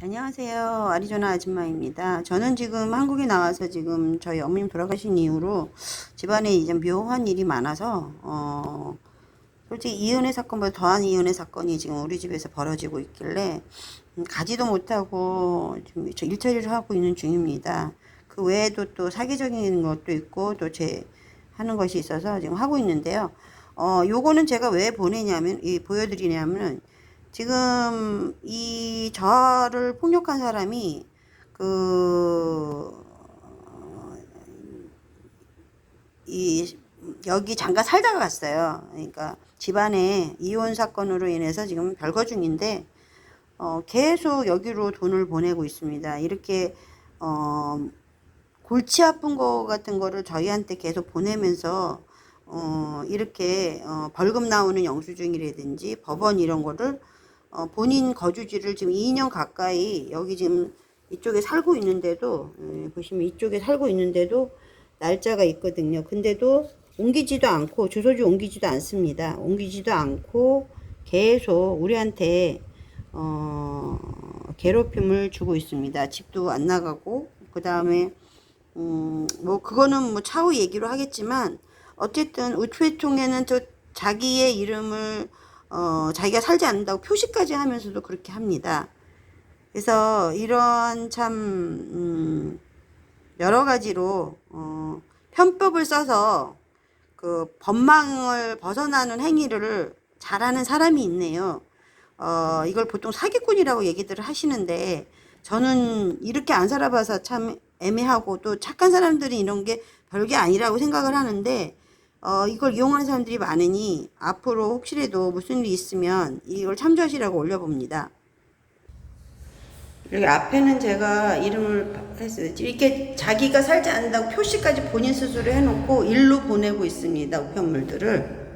안녕하세요. 아리조나 아줌마입니다. 저는 지금 한국에 나와서 지금 저희 어머님 돌아가신 이후로 집안에 이제 묘한 일이 많아서, 어, 솔직히 이혼의 사건보다 더한 이혼의 사건이 지금 우리 집에서 벌어지고 있길래, 음, 가지도 못하고 지금 저 일처리를 하고 있는 중입니다. 그 외에도 또 사기적인 것도 있고 또 제 하는 것이 있어서 지금 하고 있는데요. 어, 요거는 제가 왜 보내냐면, 이, 보여드리냐면은, 지금 이 저를 폭력한 사람이 그, 이, 여기 잠깐 살다가 갔어요. 그러니까 집안에 이혼 사건으로 인해서 지금 별거 중인데, 어, 계속 여기로 돈을 보내고 있습니다. 이렇게, 어, 골치 아픈 거 같은 거를 저희한테 계속 보내면서 어, 이렇게 어, 벌금 나오는 영수증이라든지 법원 이런 거를 어, 본인 거주지를 지금 2년 가까이 여기 지금 이쪽에 살고 있는데도 예, 보시면 이쪽에 살고 있는데도 날짜가 있거든요. 근데도 옮기지도 않고 주소지 옮기지도 않습니다. 옮기지도 않고 계속 우리한테 어, 괴롭힘을 주고 있습니다. 집도 안 나가고 그 다음에 음, 뭐 그거는 뭐 차후 얘기로 하겠지만 어쨌든 우체통에는 저 자기의 이름을 어, 자기가 살지 않는다고 표시까지 하면서도 그렇게 합니다. 그래서 이런 참 음, 여러 가지로 어, 편법을 써서 그 법망을 벗어나는 행위를 잘하는 사람이 있네요. 어, 이걸 보통 사기꾼이라고 얘기들을 하시는데 저는 이렇게 안 살아봐서 참 애매하고 또 착한 사람들이 이런 게 별게 아니라고 생각을 하는데 어, 이걸 이용하는 사람들이 많으니 앞으로 혹시라도 무슨 일이 있으면 이걸 참조하시라고 올려봅니다. 여기 앞에는 제가 이름을 했어요. 이렇게 자기가 살지 않는다고 표시까지 본인 스스로 해놓고 일로 보내고 있습니다. 우편물들을.